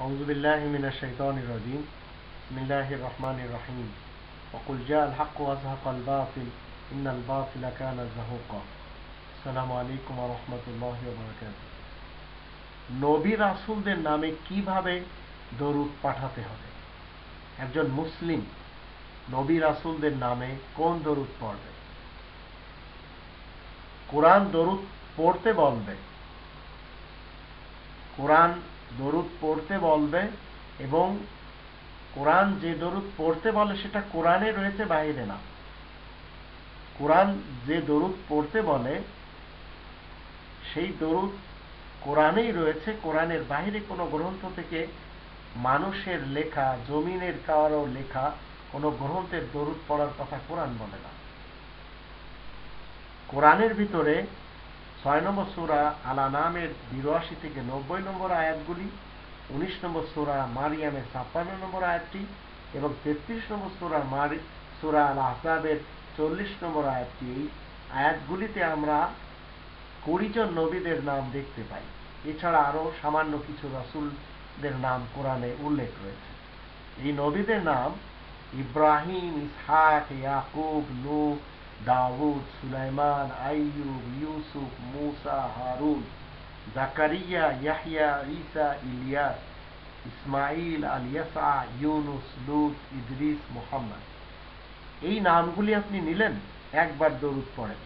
أعوذ بالله من الشيطان الرجيم بسم الله الرحمن الرحيم وقل جاء الحق وزهق الباطل إن الباطل كان زهوقا السلام عليكم ورحمة الله وبركاته নবী রাসূলদের নামে কিভাবে দরুদ পাঠাতে হবে একজন মুসলিম নবী রাসূলদের নামে কোন দরুদ পড়বে কোরআন দরুদ পড়তে বলবে কোরআন দরুদ পড়তে বলবে এবং কোরআন যে দরুদ পড়তে বলে সেটা কোরআনে রয়েছে, বাইরে না। কোরআন যে দরুদ পড়তে বলে, সেই দরুদ কোরআনেই রয়েছে। কোরআনের বাইরে কোনো গ্রন্থ থেকে মানুষের লেখা, জমিনের কারও লেখা, কোনো গ্রন্থের দরুদ পড়ার কথা কোরআন বলে না। কোরআনের ভিতরে ছয় নম্বর সুরা আলা নামের বিরাশি থেকে নব্বই নম্বর আয়াতগুলি, উনিশ নম্বর সুরা মারিয়ামের ছাপ্পান্ন নম্বর আয়াতটি এবং তেত্রিশ নম্বর সুরা মারি, সুরা আল আহসাবের চল্লিশ নম্বর আয়াতটি। এই আয়াতগুলিতে আমরা কুড়িজন নবীদের নাম দেখতে পাই। এছাড়া আরও সামান্য কিছু রাসুলদের নাম কোরআনে উল্লেখ রয়েছে। এই নবীদের নাম ইব্রাহিম, ইসহাক, ইয়াকুব নূ দাউদ সুলাইমান আইয়ুব ইউসুফ মুসা হারুন জাকারিয়া ইয়াহিয়া ঈসা ইলিয়াস ইসমাইল আল ইয়াসা ইউনুস লুত ইদরিস মোহাম্মদ এই নামগুলি আপনি নিলেন, একবার দরুদ পড়েন।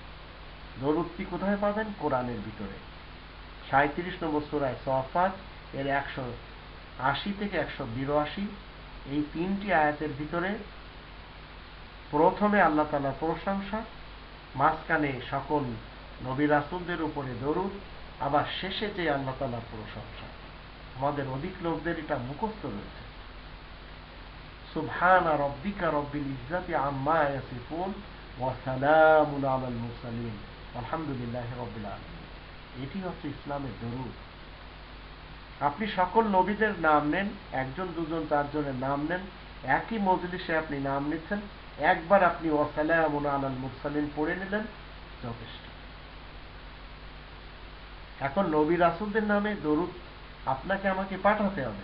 দরুদটি কোথায় পাবেন? কোরআনের ভিতরে। সাঁত্রিশ নম্বর সোরায় সফাত, এর একশো আশি থেকে একশো বিরাশি। এই তিনটি আয়াতের ভিতরে প্রথমে আল্লাহ তালার প্রশংসা, মাঝখানে সকল নবী রাসুলদের উপরে দরুদ, আবার শেষে যে আল্লাহ তালার প্রশংসা। আমাদের অধিক লোকদের এটা মুখস্থ রয়েছে। আম্মা ইয়াসিফুন রব্বিল এটি হচ্ছে ইসলামের দরুদ। আপনি সকল নবীদের নাম নেন, একজন, দুজন, চারজনের নাম নেন, একই মজলিসে আপনি নাম নিচ্ছেন একবার আপনি ওয়াসালামুন আলাল মুরসালিন পড়ে নিলেন, যথেষ্ট। এখন নবী রাসুলদের নামে দরুদ আপনাকে আমাকে পাঠাতে হবে,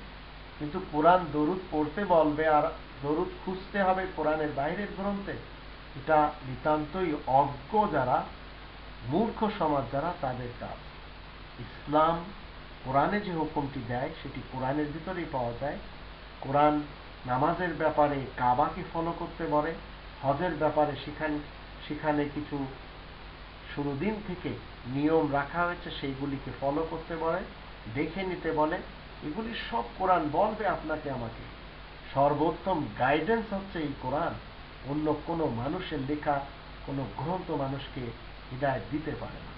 কিন্তু কোরআন দরুদ পড়তে বলবে আর দরুদ খুঁজতে হবে কোরআনের বাইরের গ্রন্থে। এটা নিতান্তই অজ্ঞ যারা, মূর্খ সমাজ যারা, তাদের কাজ। ইসলাম কোরআনে যে হুকুমটি দেয়, সেটি কোরআনের ভিতরেই পাওয়া যায়। কোরআন নামাজের ব্যাপারে কাবাকে ফলো করতে বলে, হজের ব্যাপারে সেখানে সেখানে কিছু শুরু দিন থেকে নিয়ম রাখা হয়েছে, সেইগুলিকে ফলো করতে বলে, দেখে নিতে বলে। এগুলি সব কোরআন বলবে আপনাকে আমাকে। সর্বোত্তম গাইডেন্স হচ্ছে এই কোরআন। অন্য কোনো মানুষের লেখা, কোনো গ্রন্থ মানুষকে হৃদায়ত দিতে পারে না।